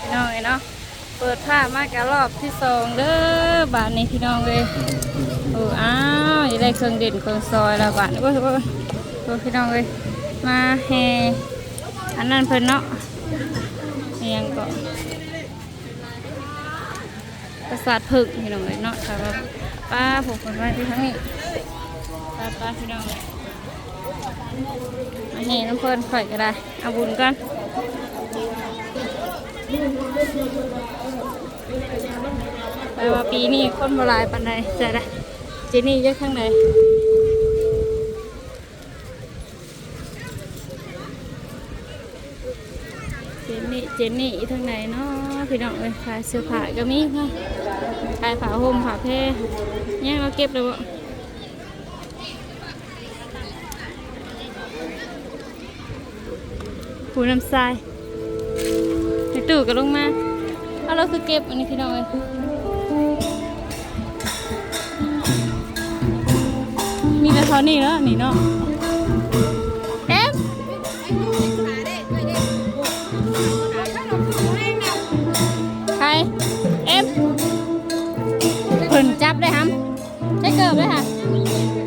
พี่น้องเอ้ยเนาะเปิดผ้ามากะรอบที่สองเด้อบาทนี้พี่น้องเลยโอ้อ้าวอย่ได้เครื่องเด่นเครื่องซอยแล้วบาทนี้โอ้โอ้ยโอ้ยพี่น้องเลยมาแห่อันนั้นเพิ่นเนาะยังก็ประสาทผึ่งพี่น้องเลยเนาะค่ะว่าป้าผมคนไว้ที่ทั้งนี้ป้าป้าพี่น้องมาแห่น้ำเพิ่นข่อยก็ได้เอาบุญกัน แปลว่าปีนี้คนบหลายปันใดใช่ได้เจนี่เยอะข้างในเจนี่เจนี่ทางไหนเนาะพี่น้องเลยขายเสื้อผ้าก็มีค่ะขายผ้าห่มผ้าแพรเนี่ยเราเก็บเลยบ่ผูน้ำทรายใน ตู้ก็ลงมาเอาเราคือเก็บอันนี้พี่น้องเลยมีแต่เท่านี้แล้วนี่เนาะเอ็มใครเอ็มเพิ่นจับได้ฮัมใช้เกิบได้ค่ะ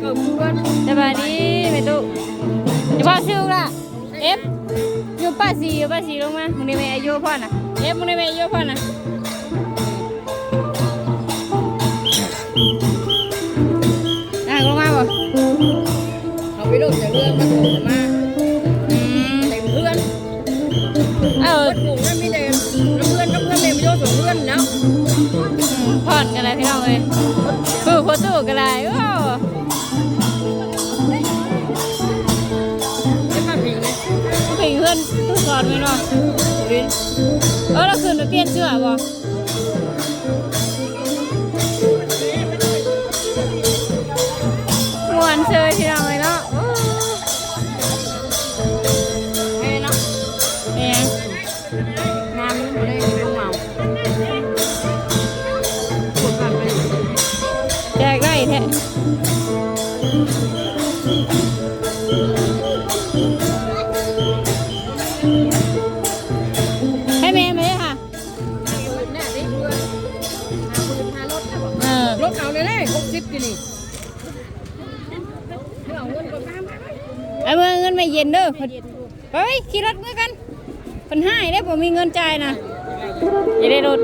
เกิบก่อนสบายดีไปตู้จะบอกชื่อละเอฟอยู่ ป้าสีอยู่ป้าสีลงมามึงได้ไหมอายุพ่อน่ะเอฟมึงได้ไหมอายุพ่อน่ะอะลงมาบ่เอาไปลงจากเรือมาถูกมาอืมเต็มเพื่อนเออเพื่อนหมู่นั่นไม่เต็มน้ำเพื่อนน้ำเพื่อนเต็มไปโยนส่งเพื่อนเนาะผ่อนกันเลยพี่น้องเอ้ยปื้อโคตู้กันเลย อนไหมเนาะเรียนเออเราคืนไปเปลี่ยนเสื้อบ่มวนเชยพี่น้อง อเพิ่นไปไว้ขี่รถเมื่อกันเพิ่นให้ได้ผมมีเงินจ่ายนะอย่าได้รถ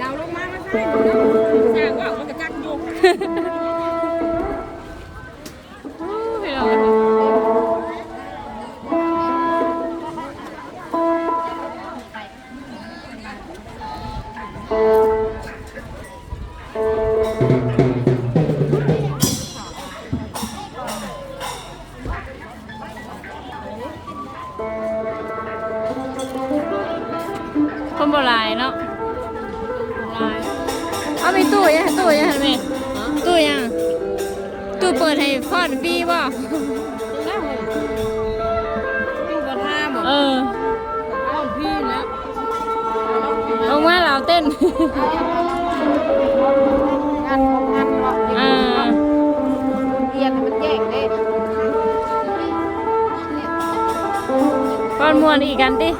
ยาวลงมาไม่ใช่สร้างว่ามันกระจักอยู่ ดให้ฟอดฟรีบ่ตู้กระทาบอกเอออ้าวพี่นะลงมาเราเต้นงานงานเนาะอ่าเรียนมันแยกเด้ฟอนมวนอีกกันติ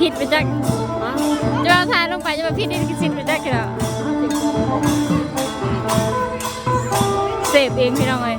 ผิดไปจักจะว่าทายลงไปจะมาผิดนี่สิทธิ์ไปจักกี่ดอกเสพเองพี่น้องเลย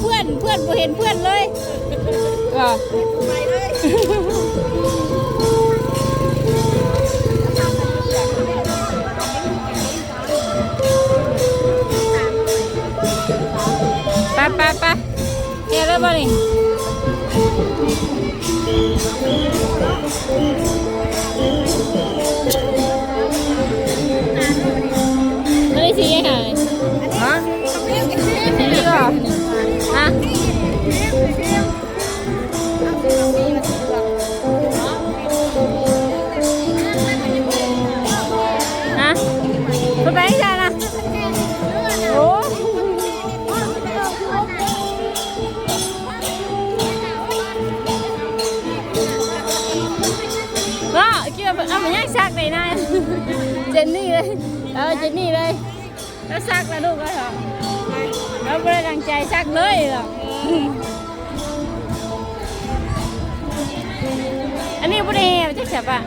เพื่อนเพื่อนบ่เห็นเพื่อนเลยก็ไปไปไปไปเอเรบอนี่ไม่ได้ซีค่ะ ซักแล้วลูกก็หรอเราไม่ได้ตั้งใจซักเลยหรออันนี้บุรีจะเสียบอะ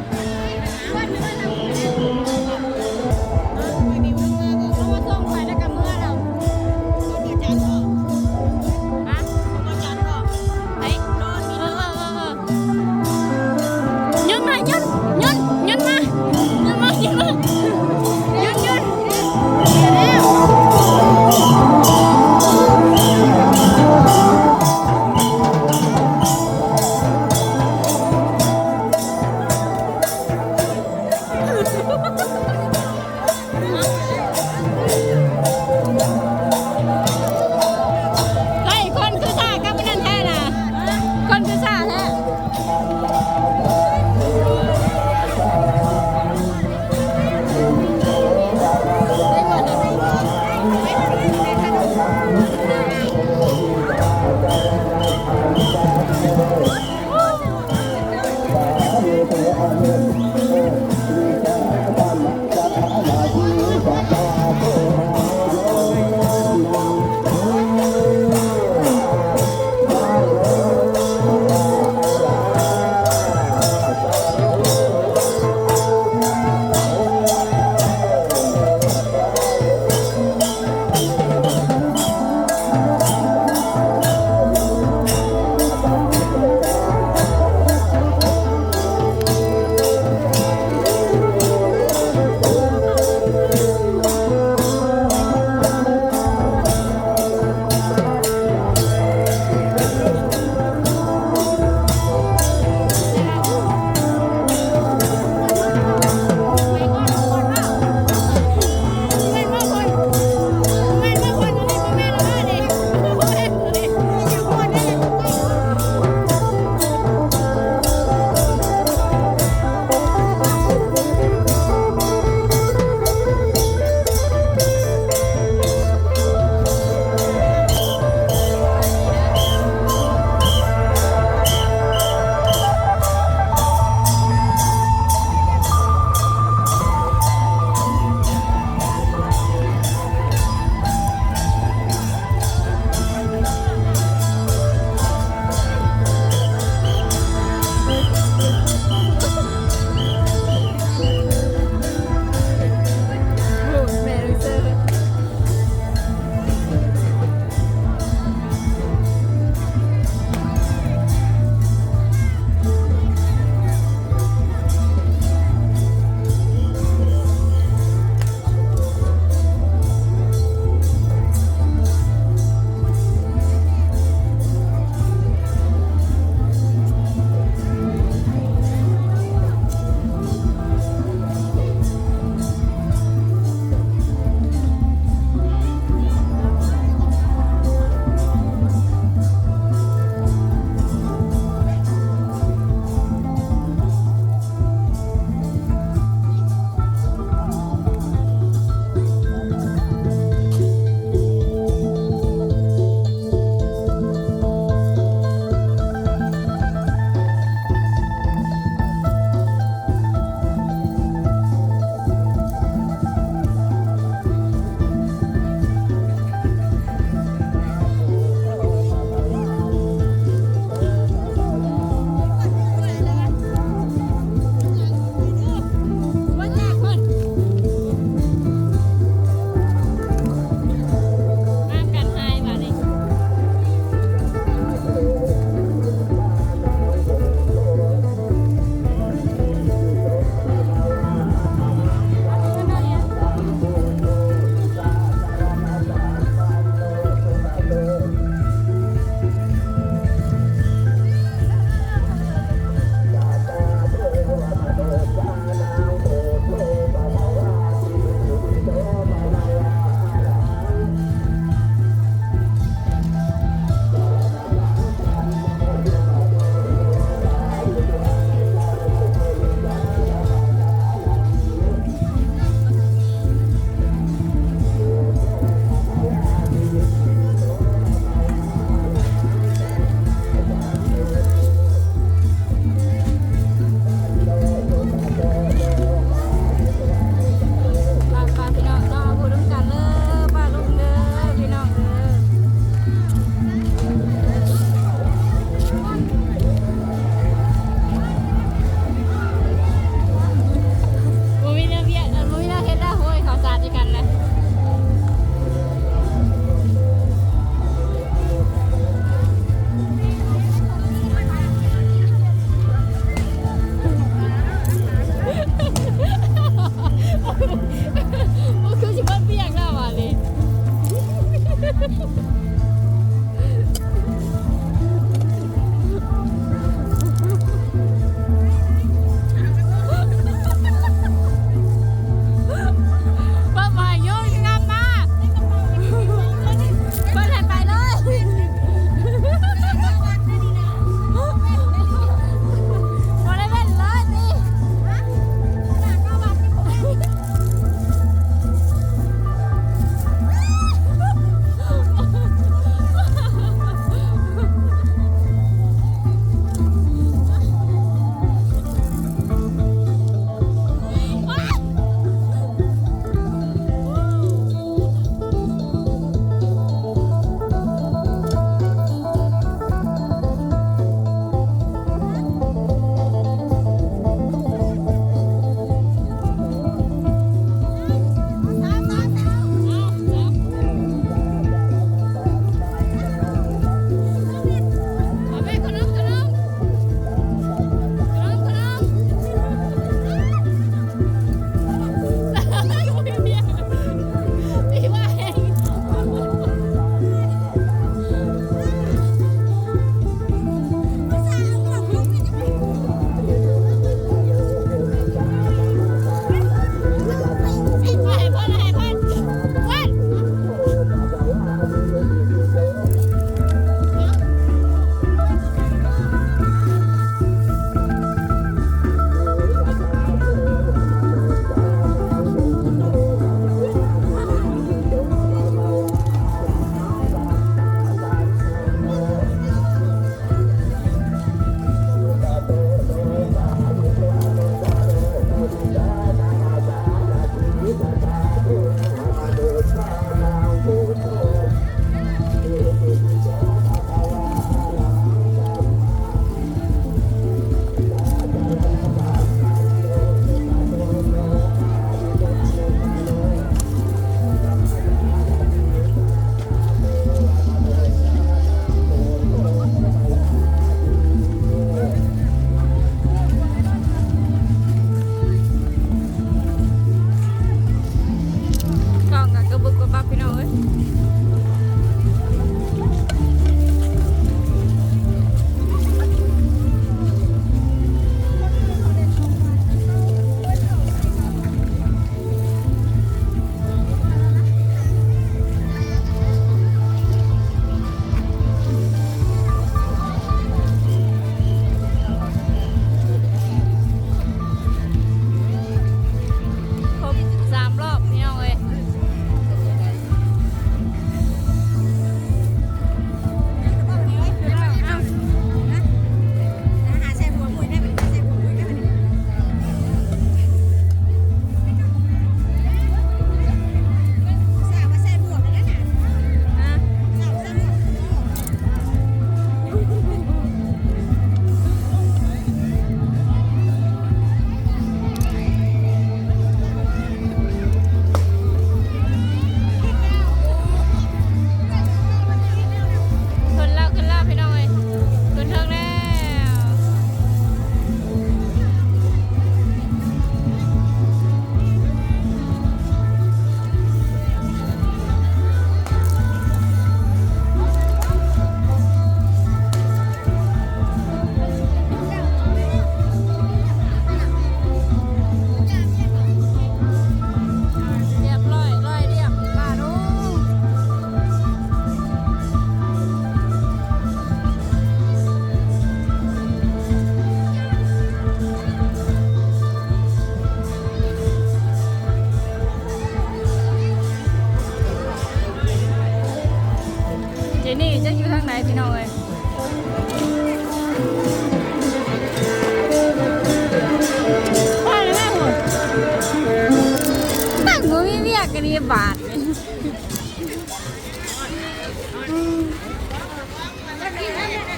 ก็นี่บาทเลย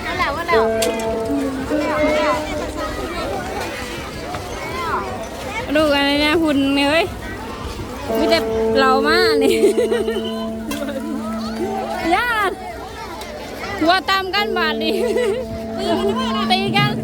ว่าแล้วว่าแล้วลูกอะไรเนี่ยหุ่นเลยมีแต่เรามากนี่ญาติหัวตามกันบาดนี่ตีกัน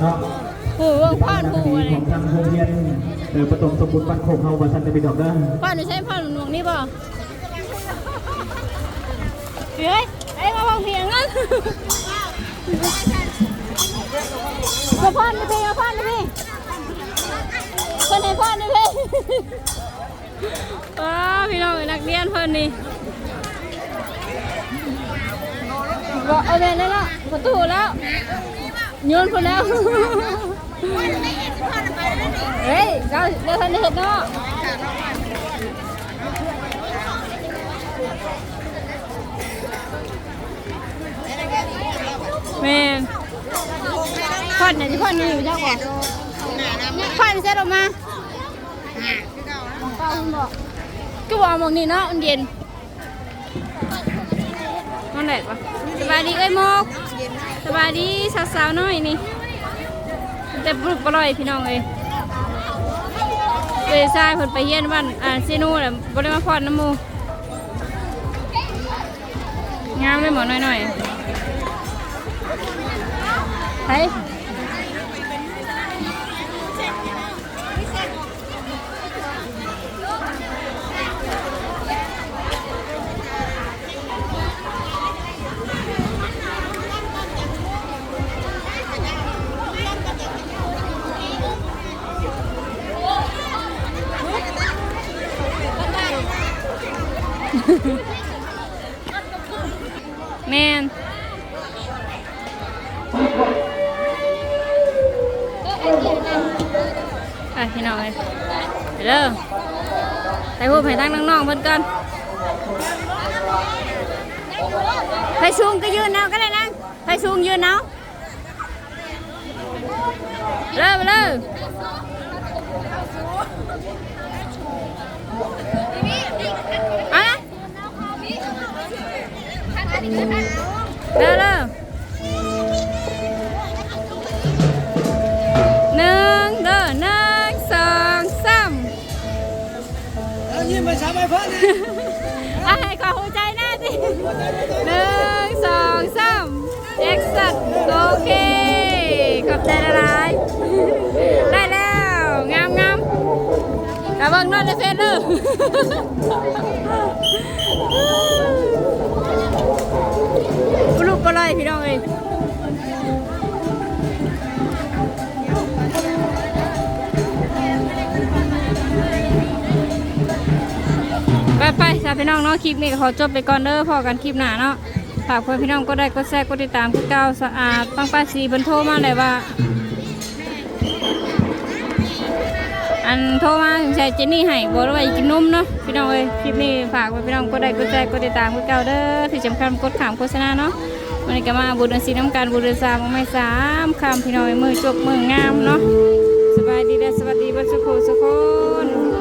เนาะผู้เบิ่งพ่อนักผู้ดีอะไรของทางโรงเรียนเออประตมสมบูรณ์บ้านโคกเฮาว่าท่านจะไปดอกเด้อพ่อหนูใช้พ่อหนูหนวงนี่บ่เฮ้ยไอ้มาฟังเพียงงั้นมาพ่อนี่พี่มาพ่อนี่พี่คนให้พ่อนี่พี่ว้าพี่น้องนักเรียนเพิ่นนี่บอกเอาเลยแล้วเนาะประตูแล้ว โยนคนแล้วเฮ้ยเราเราทันได้เห็นเนาะแม่นพ่อนไหนที่พ่อนนี่อยู่เจ้าก่อนพ่อนเสร็จออกมาป้าคุณบอกก็บอกหมองนี่เนาะมันเย็น นอนไหนปะสบายดีเอ้ยโมกสบายดีสาวๆน้อยนี่แต่ปลุกปล่อยพี่น้องเลยเลยทรายเพิ่นไปเยี่ยนบ้านอ่าซีนูแหละบริมาพอดน้ำมูงามเลยหมอหน่อยๆไป ก่อนไปสูงก็ยืนเอาก็ได้นะไปสูงยืนเอาเด้อไปเด้อเอานะเร็วเร็ว เพื่อนนะอะให้ความหัวใจหน้าสิหนึ่งสองสามเอ็กซ์ซัดโอเค ขอบใจละลายได้แล้ว งามงามกระเบิงนอนในเฟซเลย น้องเนาะคลิปนี้ขอจบไปก่อนเด้อพอกันคลิปหน้าเนาะฝากเพื่อนพี่น้องก็ได้ก็แชร์ก็ติดตามคือเก้าสะอาดปังป้าสีเพิ่นโทรมาเลยว่า อันโทรมาถึงใช้เจนนี่ให้บอกว่าอยากกินนมเนาะพี่น้องเอ้ยคลิปนี้ฝากไว้พี่น้องก็ได้ก็แชร์ก็ติดตามคือเก่าเด้อที่สำคัญกดขามโฆษณาเนาะวันนี้ก็มาบุญอันซีน้ำการบุญเดนสามไม่สามคำพี่น้องเอ้ยมือจบมืองามเนาะสบายดีและสวัสดีบัสุขสุขคน